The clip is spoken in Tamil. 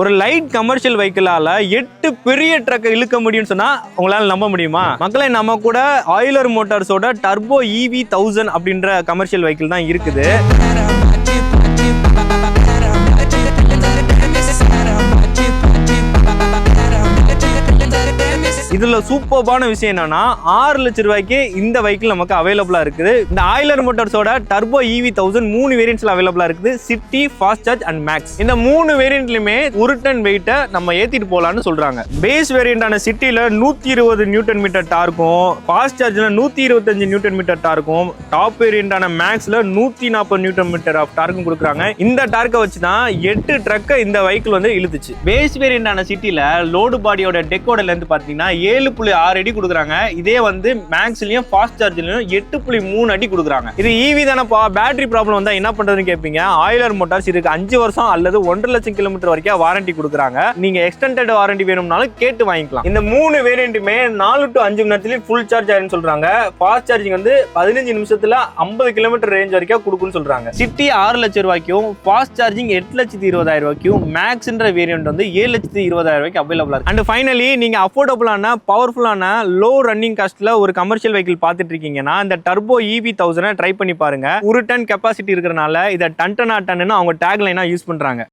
ஒரு லைட் கமர்ஷியல் வெஹிக்கிளால எட்டு பெரிய ட்ரக் இழுக்க முடியும்னு சொன்னா உங்களால நம்ப முடியுமா? மக்களை நம்ம கூட ஆயிலர் மோட்டார்ஸோட டர்போ இவி தௌசண்ட் அப்படின்ற கமர்ஷியல் வெஹிக்கிள் தான் இருக்குது. இதில் சூப்பர்பான விஷயம் என்னன்னா ஆறு லட்சம் ரூபாய்க்கு இந்த வெஹிக்கிள் நமக்கு அவைலபிளாக இருக்குது. இந்த ஆயிலர் மோட்டார்ஸோட டர்போ இவி தௌசண்ட் மூணு வேரியன்ட்ஸில் அவைலபிளாக இருக்குது. City Fast Charge and Max இந்த மூணு வேரியன்ட்லையுமே ஒரு டன் வெயிட்டை நம்ம ஏற்றிட்டு போகலான்னு சொல்கிறாங்க பேஸ் வேரியண்டான சிட்டியில் நூற்றி இருபது நியூட்டன் மீட்டர் டார்க்கும் ஃபாஸ்ட் சார்ஜில் நூற்றி இருபத்தஞ்சு நியூட்டன் மீட்டர் டார்க்கும் டாப் வேரியண்டான மேக்ஸில் நூற்றி நாற்பது நியூட்டன் மீட்டர் ஆஃப் டார்க்கும் கொடுக்குறாங்க. இந்த டார்க்கை வச்சு தான் எட்டு ட்ரக்கை இந்த வெஹிக்கிள் வந்து இழுத்துச்சு. பேஸ் வேரியண்டான சிட்டியில் லோடு பாடியோட டெக்கோட லென்த் பாத்தீங்கன்னா ஏழு புள்ளி ஆறு அடி கொடுக்குறாங்க. இதே வந்து மேக்ஸ்லயும் ஃபாஸ்ட் சார்ஜ்லயும் எட்டு புள்ளி மூணு அடி கொடுக்குறாங்க. இது ஈவி தானப்பா. பேட்டரி ப்ராப்ளம் வந்தா என்ன பண்றதுன்னு கேட்பீங்க ஆயிலர் மோட்டார்ஸ் இதுக்கு அஞ்சு வருஷம் அல்லது ஒன்றரை லட்சம் கிலோமீட்டர் வரைக்கும் வாரண்டி கொடுக்குறாங்க. நீங்க எக்ஸ்டெண்டட் வாரண்டி வேணும்னாலும் கேட்டு வாங்கிக்கலாம். இந்த மூணு வேரியண்ட்டுமே நாலு டு அஞ்சு மணி நேரத்துலயும் ஃபுல் சார்ஜ் ஆயிருன்னு சொல்றாங்க. ஃபாஸ்ட் சார்ஜிங் வந்து பதினஞ்சு நிமிஷத்துல ஐம்பது கிலோமீட்டர் ரேஞ்ச் வரைக்கும் கொடுக்குன்னு சொல்றாங்க. சிட்டி ஆறு லட்சம் ரூபாய்க்கும் ஃபாஸ்ட் சார்ஜிங் எட்டு லட்சத்தி இருபதாயிரம் ரூபாய்க்கும் மேக்ஸ்ன்ற வேரியன்ட் வந்து ஏழு லட்சத்தி இருபதாயிரம் ரூபாய்க்கு அவைலபிளா இருக்கு. அண்ட் ஃபைனலி நீங்க அஃபோர்டபுளான பவர்ஃபுல்லான லோ ரன்னிங் காஸ்ட்ல ஒரு கமர்ஷியல் வெஹிக்கிள் பார்த்துட்டு இருக்கீங்கன்னா இந்த டர்போ இவி தௌசண்ட் ட்ரை பண்ணி பாருங்க. ஒரு டன் கெப்பாசிட்டி இருக்கிறனால இதை டன் டனா டன்னு அவங்க டேக் லைனா யூஸ் பண்றாங்க.